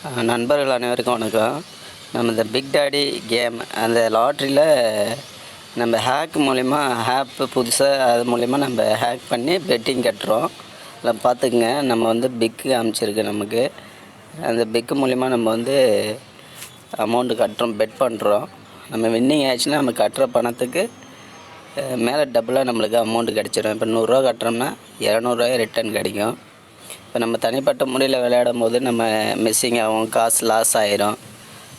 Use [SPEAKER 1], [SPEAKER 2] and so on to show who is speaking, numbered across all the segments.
[SPEAKER 1] நண்பர்கள் அனைவருக்கும் வணக்கம். நம்ம இந்த பிக் டாடி கேம் அந்த லாட்ரியில் நம்ம ஹேக் மூலிமா ஹேப்பு புதுசாக அது மூலிமா நம்ம ஹேக் பண்ணி பெட்டிங் கட்டுறோம். அதில் பார்த்துக்குங்க. நம்ம வந்து பிக்கு அமைச்சிருக்கு நமக்கு. அந்த பிக்கு மூலிமா நம்ம வந்து அமௌண்ட்டு கட்டுறோம் பெட் பண்ணுறோம் நம்ம வின்னிங் ஆச்சுன்னா நம்ம கட்டுற பணத்துக்கு மேலே டபுளாக நம்மளுக்கு அமௌண்ட் கிடச்சிடும் இப்போ நூறுரூவா கட்டுறோம்னா இரநூறுவாயே ரிட்டர்ன் கிடைக்கும். இப்போ நம்ம தனிப்பட்ட முறையில் விளையாடும் போது நம்ம மிஸ்ஸிங் ஆகும் காசு லாஸ் ஆயிரும்.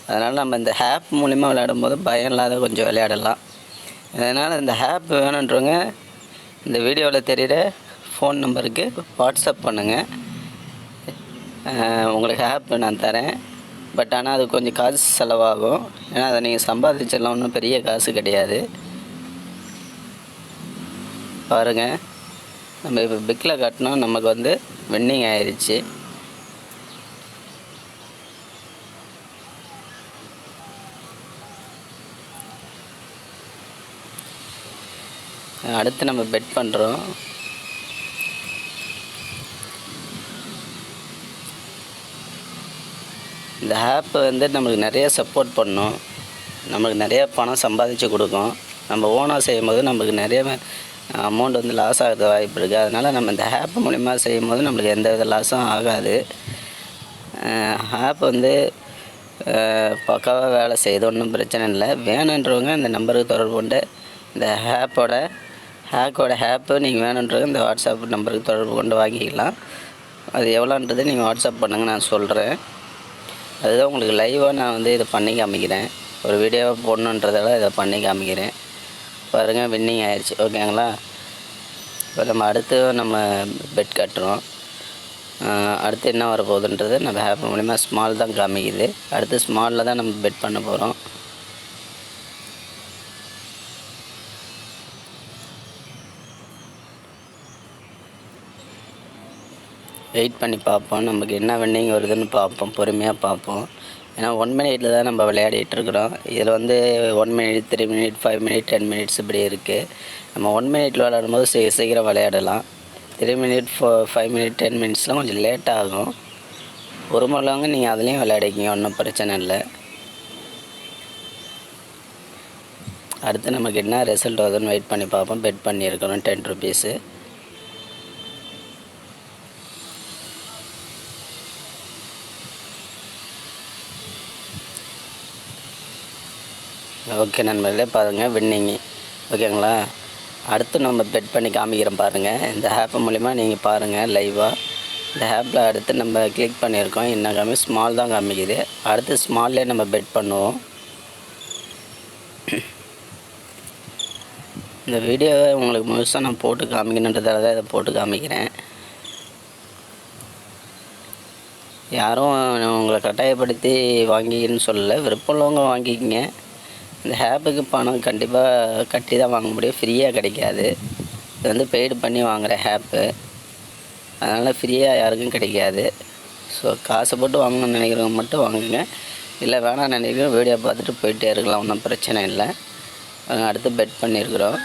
[SPEAKER 1] அதனால் நம்ம இந்த ஹேப் மூலிமா விளையாடும் போது பயம் இல்லாத கொஞ்சம் விளையாடலாம். அதனால் இந்த ஹேப் வேணுன்றவங்க இந்த வீடியோவில் தெரிகிற ஃபோன் நம்பருக்கு வாட்ஸ்அப் பண்ணுங்கள் உங்களுக்கு ஆப் நான் தரேன். பட் ஆனால் அது கொஞ்சம் காசு செலவாகும். ஏன்னா அதை நீங்கள் சம்பாதிச்சிடலாம் ஒன்றும் பெரிய காசு கிடையாது. பாருங்கள் நம்ம இப்போ பிக்கில் கட்டினோம் நமக்கு வந்து வின்னிங் ஆயிடுச்சு அடுத்து நம்ம பெட் பண்ணுறோம் இந்த ஆப் வந்து நம்மளுக்கு நிறைய சப்போர்ட் பண்ணும். நம்மளுக்கு நிறைய பணம் சம்பாதிச்சு கொடுக்கும். நம்ம ஓனாக செய்யும்போது நம்மளுக்கு நிறைய அமௌண்ட் வந்து லாஸ் ஆகிறது வாய்ப்பு இருக்குது அதனால் நம்ம இந்த ஆப் மூலிமா செய்யும்போது நம்மளுக்கு எந்த வித லாஸும் ஆகாது. ஆப் வந்து பக்காவாக வேலை செய்யுது. ஒன்றும் பிரச்சனை இல்லை. வேணுன்றவங்க இந்த நம்பருக்கு தொடர்பு கொண்டு இந்த ஆப்போட ஹேக்கோட ஆப்பு நீங்கள் வேணுன்றவங்க இந்த வாட்ஸ்அப் நம்பருக்கு தொடர்பு கொண்டு வாங்கிக்கலாம். அது எவ்வளோன்றது நீங்கள் வாட்ஸ்அப் பண்ணுங்கள் நான் சொல்கிறேன் அதுதான் உங்களுக்கு லைவாக நான் வந்து இதை பண்ணி காமிக்கிறேன். ஒரு வீடியோவாக போடணுன்றதால இதை பண்ணி காமிக்கிறேன். பாருங்கள் வின்னிங் ஆயிடுச்சு ஓகேங்களா இப்போ நம்ம அடுத்து நம்ம பெட் கட்டுறோம். அடுத்து என்ன வரப்போகுதுன்றது நம்ம ஹேப் மூலிமா ஸ்மால் தான் காமிக்குது. அடுத்து ஸ்மாலில் தான் நம்ம பெட் பண்ண போகிறோம் வெயிட் பண்ணி பார்ப்போம். நமக்கு என்ன வெண்டிங் வருதுன்னு பார்ப்போம். பொறுமையாக பார்ப்போம். ஏன்னா ஒன் மினிட்ல தான் நம்ம விளையாடிட்டு இருக்கிறோம். இதில் வந்து one minute three minute five minute ten minutes இப்படி இருக்குது நம்ம ஒன் மினிட்ல விளையாடும் போது சீ சீக்கிரம் விளையாடலாம். Three minute four five minute ten மினிட்ஸ்லாம் கொஞ்சம் லேட் ஆகும். ஒரு முறைவாங்க நீங்கள் அதுலேயும் விளையாடிக்கிங்க ஒன்றும் பிரச்சனை இல்லை. அடுத்து நமக்கு என்ன ரிசல்ட் வருதுன்னு வெயிட் பண்ணி பார்ப்போம். பெட் பண்ணியிருக்கிறோம் டென் ருபீஸு ஓகே நண்பர்களே பாருங்கள் வின்னிங்கு ஓகேங்களா? அடுத்து நம்ம பெட் பண்ணி காமிக்கிறோம் பாருங்கள் இந்த ஆப் மூலிமா நீங்கள் பாருங்கள் லைவாக இந்த ஆப்பில் அடுத்து நம்ம கிளிக் பண்ணியிருக்கோம். என்ன காமி ஸ்மால் தான் காமிக்குது. அடுத்து ஸ்மால்லே நம்ம பெட் பண்ணுவோம். இந்த வீடியோவை உங்களுக்கு முழுசாக நான் போட்டு காமிக்கணுன்றதால தான் இதை போட்டு காமிக்கிறேன். யாரும் உங்களை கட்டாயப்படுத்தி வாங்கிக்கன்னு சொல்லலை. விருப்பம் உள்ளவங்க வாங்கிக்கங்க. இந்த ஆப்புக்கு பணம் கண்டிப்பாக கட்டி தான் வாங்க முடியும். ஃப்ரீயாக கிடைக்காது. இது வந்து பெய்டு பண்ணி வாங்குகிற ஆப்பு அதனால் ஃப்ரீயாக யாருக்கும் கிடைக்காது. ஸோ காசு போட்டு வாங்கணும்னு நினைக்கிறவங்க மட்டும் வாங்குங்க. இல்லை வேணாம் நினைக்கிறோம் வீடியோ பார்த்துட்டு போயிட்டே இருக்கலாம். ஒன்றும் பிரச்சனை இல்லை. அடுத்து பெட் பண்ணியிருக்கிறோம்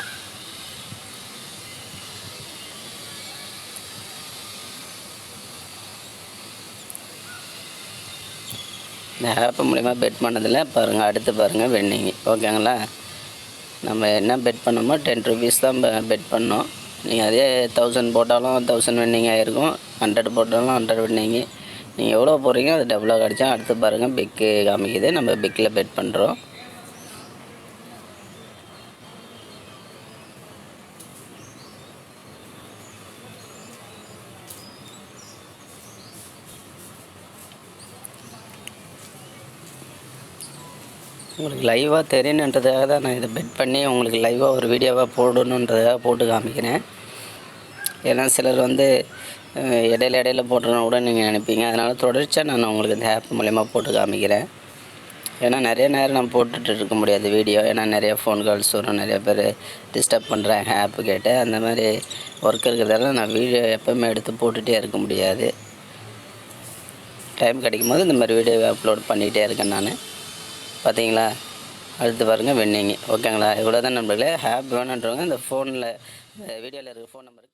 [SPEAKER 1] இந்த ஆப் மூலிமா பெட் பண்ணதில் பாருங்கள் அடுத்து பாருங்கள் வென்னிங் ஓகேங்களா? நம்ம என்ன பெட் பண்ணோமோ டென் ருபீஸ் தான் பெட் பண்ணோம். நீங்கள் அதே தௌசண்ட் போட்டாலும் தௌசண்ட் வின்னிங் ஆகிருக்கும் ஹண்ட்ரட் போட்டாலும் ஹண்ட்ரட் வின்னிங்கு நீங்கள் எவ்வளோ போகிறீங்க அது டபுளாக கிடச்சா அடுத்து பாருங்கள் பிக்கு காமிக்குது. நம்ம பிக்கில் பெட் பண்ணுறோம் உங்களுக்கு லைவாக தெரியணுன்றதுக்காக தான் நான் இதை பெட் பண்ணி உங்களுக்கு லைவாக ஒரு வீடியோவாக போடணுன்றதுக்காக போட்டு காமிக்கிறேன். ஏன்னா சிலர் வந்து இடையில இடையில போட்டுறோம் கூட நீங்கள் நினைப்பீங்க. அதனால் தொடர்ச்சியாக நான் உங்களுக்கு இந்த ஆப் மூலயமா போட்டு காமிக்கிறேன். ஏன்னா நிறைய நேரம் நான் போட்டுட்டு இருக்க முடியாது வீடியோ ஏன்னா நிறைய ஃபோன் கால்ஸ் வரும். நிறைய பேர் டிஸ்டர்ப் பண்ணுறாங்க ஆப்பு கேட்டு. அந்த மாதிரி ஒர்க் இருக்கிறதால நான் வீடியோ எப்போவுமே எடுத்து போட்டுகிட்டே இருக்க முடியாது. டைம் கிடைக்கும் போது இந்த மாதிரி வீடியோ அப்லோட் பண்ணிகிட்டே இருக்கேன் நான். பார்த்தீங்களா? அடுத்து பாருங்கள் வெண்ணிங்க ஓகேங்களா? இவ்வளோ தான் நண்பர்களே ஹேப் வேணுன்றவங்க இந்த ஃபோனில் வீடியோவில் இருக்க ஃபோன் நம்பருக்கு